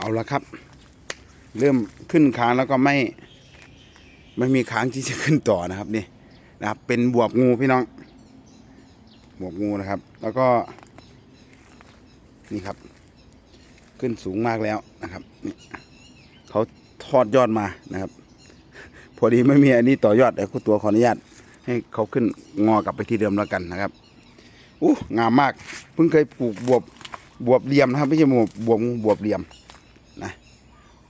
เอาละครับ เริ่มขึ้นค้างแล้วก็ไม่ ไม่มีค้างที่จะขึ้นต่อนะครับนี่นะครับ เป็นบวบงูพี่น้อง บวบงูนะครับ แล้วก็ นี่ครับ ขึ้นสูงมากแล้วนะครับนี่เขาทอดยอดมานะครับ พอดีไม่มีอันนี้ต่อยอดเดี๋ยวคุณตัวขออนุญาตให้เขาขึ้นงอกลับไปที่เดิมแล้วกันนะครับอู้งามมาก เพิ่งเคยปลูกบวบบวบเหลี่ยมนะครับ ไม่ใช่บวบบวบงูบวบเหลี่ยม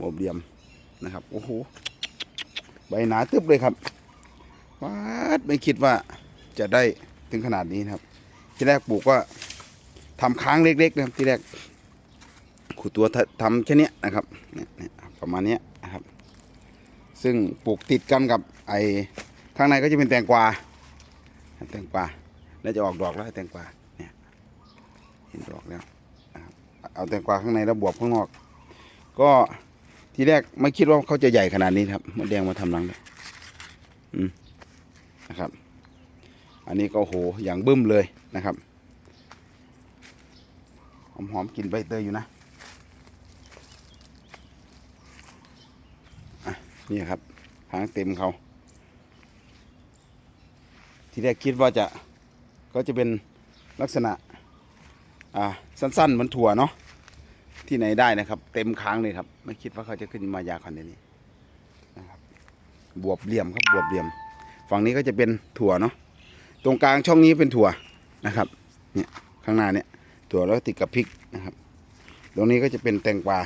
บวบเหลี่ยมนะครับโอ้โหใบหนาตึบเลยครับว้าดไม่คิดว่าจะได้ถึงขนาดนี้นะครับ ที่แรกปลูกก็ทำค้างเล็กๆนะครับที่แรกขูดตัวททำแค่นี้นะครับเนี่ยประมาณนี้นะครับ ซึ่งปลูกติดกันกับไอ้ข้างในก็จะเป็นแตงกวาแตงกวาแล้วจะออกดอกแล้วแตงกวาเนี่ยเห็นดอกแล้วนะครับเอาแตงกวาข้างในแล้วบวบข้างนอก ก็ ทีแรกไม่คิดว่าเขาจะใหญ่ขนาดนี้ครับมดแดงมาทำรังเลยอืมนะครับ อันนี้ก็โหอย่างบึ้มเลยนะครับหอมหอมๆกลิ่นใบเตยอยู่นะอะนี่ครับหางเต็มเขา ทีแรกคิดว่าจะก็จะเป็นลักษณะ อ่า สั้นๆ เหมือนถั่วเนาะ ที่ไหนได้นะครับ เต็มค้างเลยครับ ไม่คิดว่าเขาจะขึ้นมายาวขนาดนี้นะครับบวบเหลี่ยมครับบวบเหลี่ยม ฝั่งนี้ก็จะเป็นถั่วเนาะตรงกลางช่องนี้เป็นถั่วนะครับเนี่ยข้างหน้าเนี่ยถั่วแล้วติดกับพริกนะครับ ตรงนี้ก็จะเป็นแตงกวา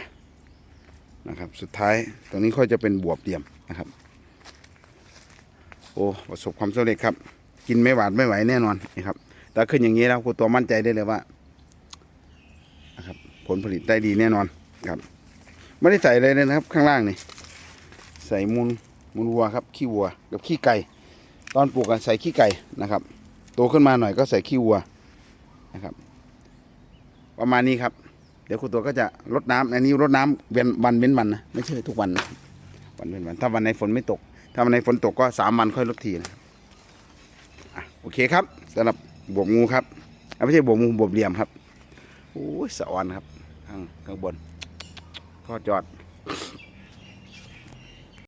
นะครับ สุดท้ายตรงนี้ก็จะเป็นบวบเหลี่ยมนะครับ โอ้ประสบความสำเร็จครับ กินไม่หวานไม่ไหวแน่นอนนี่ครับแต่ขึ้นอย่างนี้แล้วคุณตัวมั่นใจได้เลยว่า ลผลิตได้ดีแน่นอนครับ ไม่ได้ใส่อะไรเลยนะครับ ข้างล่างนี่ ใส่มูลมูลวัวครับ ขี้วัวกับขี้ไก่ ตอนปลูกอะใส่ขี้ไก่นะครับ โตขึ้นมาหน่อยก็ใส่ขี้วัวนะครับ ประมาณนี้ครับ เดี๋ยวคุณตัวก็จะรดน้ำอันนี้รดน้ำเว้นวันเว้นวันนะไม่ใช่ทุกวันนะวันเว้นวัน ถ้าวันไหนฝนไม่ตก ถ้าวันไหนฝนตกก็สามวันค่อยรดทีนะโอเคครับสำหรับบวบงูครับไม่ใช่บวบงูบวบเหลี่ยมครับโอ้ยสะออนครับ ข้างข้างบน ก็จอด